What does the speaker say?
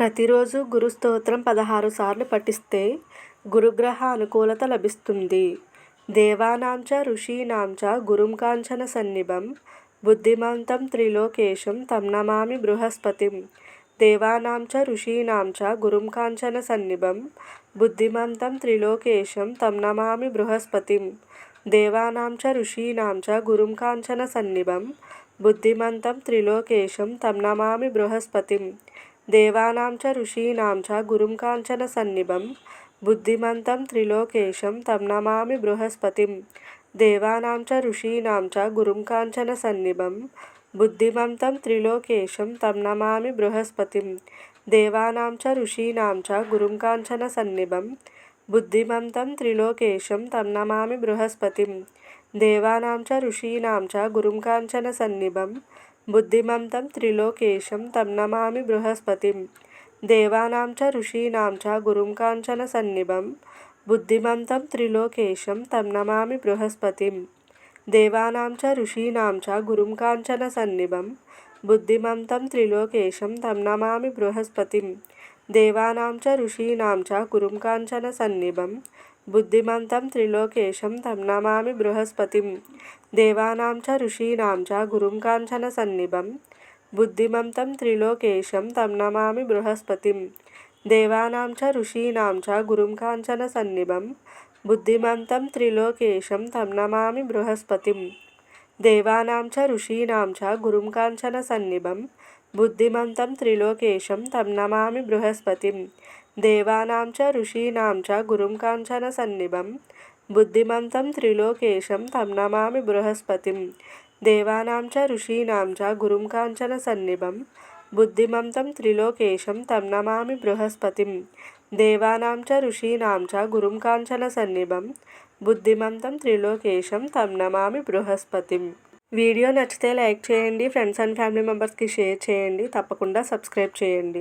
ప్రతిరోజు గురు స్తోత్రం పదహారు సార్లు పఠిస్తే గురుగ్రహ అనుకూలత లభిస్తుంది. దేవానాంచ ఋషీనాంచ గురుం కాంచన సన్నిభం బుద్ధిమంతం త్రిలోకేశం తమ్నమామి బృహస్పతిం దేవానాంచ ఋషీణాం చ గురుం కాంచన సన్నిభం బుద్ధిమంతం త్రిలోకేశం తమ్నమామి బృహస్పతిం దేవానాంచ చ గురుం కాంచన సన్నిభం బుద్ధిమంతం త్రిలోకేశం తమ్నమామి బృహస్పతిం దేవానాం చ ఋషీణాం చ గురుం కాంచన సన్నిభం బుద్ధిమంతం త్రిలోకేశం తం నమామి బృహస్పతిం దేవానాం చ ఋషీణాం చ గురుం కాంచన సన్నిభం బుద్ధిమంతం త్రిలోకేశం తం నమామి బృహస్పతిం దేవానాం చ ఋషీణాం చ గురుం కాంచన సన్నిభం బుద్ధిమంతం త్రిలోకేశం తం నమామి బృహస్పతిం దేవానాం చ ఋషీణాం చ గురుం కాంచన సన్నిభం బుద్ధిమంతం త్రిలోకేశం తమ్నమామి బృహస్పతిం దేవానాం చ ఋషీణాం చ గురుం కాంచన సన్నిభం బుద్ధిమంతం త్రిలోకేశం తమ్నమామి బృహస్పతిం దేవానాం చ ఋషీణాం చ గురుం కాంచన సన్నిభం బుద్ధిమంతం త్రిలోకేశం తమ్నమామి బృహస్పతిం దేవానాం చ ఋషీణాం చ గురుం కాంచన సన్నిభం బుద్ధిమంతం త్రిలోకేశం తమ్నమామి బృహస్పతిం దేవానాం చ ఋషీణాం చ గురుం కాంచన సన్నిభం బుద్ధిమంతం త్రిలోకేశం తమ్నమామి బృహస్పతిం దేవానాం చ ఋషీణాం చ గురుం కాంచన సన్నిభం బుద్ధిమంతం త్రిలోకేశం తమ్నమామి బృహస్పతిం దేవానాం చ ఋషీణాం చ గురుం కాంచన సన్నిభం బుద్ధిమంతం త్రిలోకేశం తమ్నమామి బృహస్పతిం దేవానాం చ ఋషీణాం చ గురుం కాంచన సన్నిభం. బుద్ధిమంతం త్రిలోకేశం తం నమామి బృహస్పతిం. దేవానాం చ ఋషీణాం చ గురుం కాంచన సన్నిభం. బుద్ధిమంతం త్రిలోకేశం తం నమామి బృహస్పతిం. దేవానాం చ ఋషీణాం చ గురుం కాంచన సన్నిభం. బుద్ధిమంతం త్రిలోకేశం తం నమామి బృహస్పతిం. వీడియో నచ్చితే లైక్ చేయండి. ఫ్రెండ్స్ అండ్ ఫ్యామిలీ మెంబర్స్కి షేర్ చేయండి. తప్పకుండా సబ్స్క్రైబ్ చేయండి.